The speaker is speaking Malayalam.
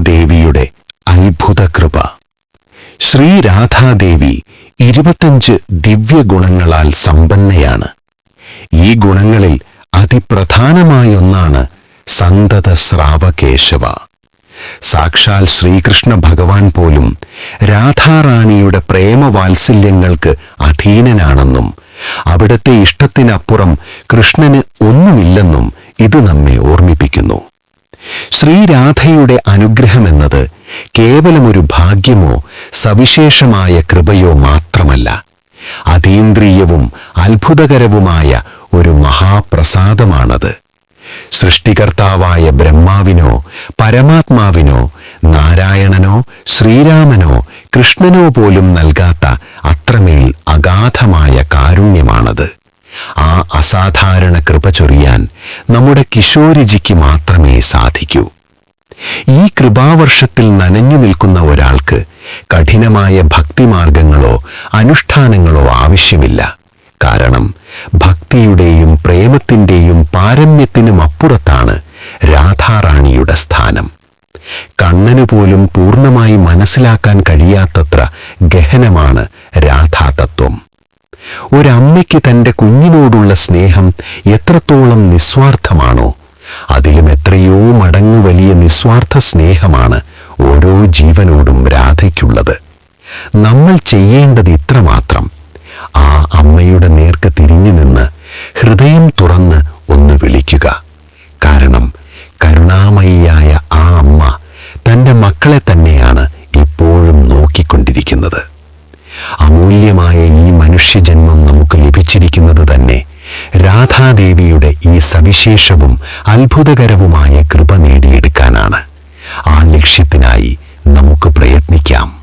രാധാദേവിയുടെ അത്ഭുത കൃപ ശ്രീ രാധാദേവി ഇരുപത്തഞ്ച് ദിവ്യഗുണങ്ങളാൽ സമ്പന്നയാണ്. ഈ ഗുണങ്ങളിൽ അതിപ്രധാനമായൊന്നാണ് സന്തത സ്രാവകേശവ സാക്ഷാൽ ശ്രീകൃഷ്ണ ഭഗവാൻ പോലും രാധാറാണിയുടെ പ്രേമവാത്സല്യങ്ങൾക്ക് അധീനനാണെന്നും അവിടുത്തെ ഇഷ്ടത്തിനപ്പുറം കൃഷ്ണന് ഒന്നുമില്ലെന്നും ഇത് നമ്മെ ഓർമ്മിപ്പിക്കുന്നു. ശ്രീരാധയുടെ അനുഗ്രഹമെന്നത് കേവലമൊരു ഭാഗ്യമോ സവിശേഷമായ കൃപയോ മാത്രമല്ല. അതീന്ദ്രിയവും അത്ഭുതകരവുമായ ഒരു മഹാപ്രസാദമാണത്. സൃഷ്ടികർത്താവായ ബ്രഹ്മാവിനോ പരമാത്മാവിനോ നാരായണനോ ശ്രീരാമനോ കൃഷ്ണനോ പോലും നൽകാത്ത അത്രമേൽ അഗാധമായ അസാധാരണ കൃപ ചൊരിയാൻ നമ്മുടെ കിശോരിജിക്ക് മാത്രമേ സാധിക്കൂ. ഈ കൃപാവർഷത്തിൽ നനഞ്ഞു നിൽക്കുന്ന ഒരാൾക്ക് കഠിനമായ ഭക്തിമാർഗങ്ങളോ അനുഷ്ഠാനങ്ങളോ ആവശ്യമില്ല. കാരണം ഭക്തിയുടെയും പ്രേമത്തിന്റെയും പാരമ്യത്തിനും അപ്പുറത്താണ് രാധാറാണിയുടെ സ്ഥാനം. കണ്ണനു പോലും പൂർണമായി മനസ്സിലാക്കാൻ കഴിയാത്തത്ര ഗഹനമാണ് രാധാതത്വം ഒരമ്മയ്ക്ക് തന്റെ കുഞ്ഞിനോടുള്ള സ്നേഹം എത്രത്തോളം നിസ്വാർത്ഥമാണോ അതിലും എത്രയോ മടങ്ങു വലിയ നിസ്വാർത്ഥ സ്നേഹമാണ് ഓരോ ജീവനോടും രാധയ്ക്കുള്ളത്. നമ്മൾ ചെയ്യേണ്ടത് ഇത്രമാത്രം. ആ അമ്മയുടെ നേർക്ക് തിരിഞ്ഞു നിന്ന് ഹൃദയം തുറന്ന് ഒന്ന് വിളിക്കുക. കാരണം കരുണാമയിയായ മനുഷ്യജന്മം നമുക്ക് ലഭിച്ചിരിക്കുന്നത് തന്നെ. രാധാദേവിയുടെ ഈ സവിശേഷവും അത്ഭുതകരവുമായ കൃപ നേടിയെടുക്കാനാണ്. ആ ലക്ഷ്യത്തിനായി നമുക്ക് പ്രയത്നിക്കാം.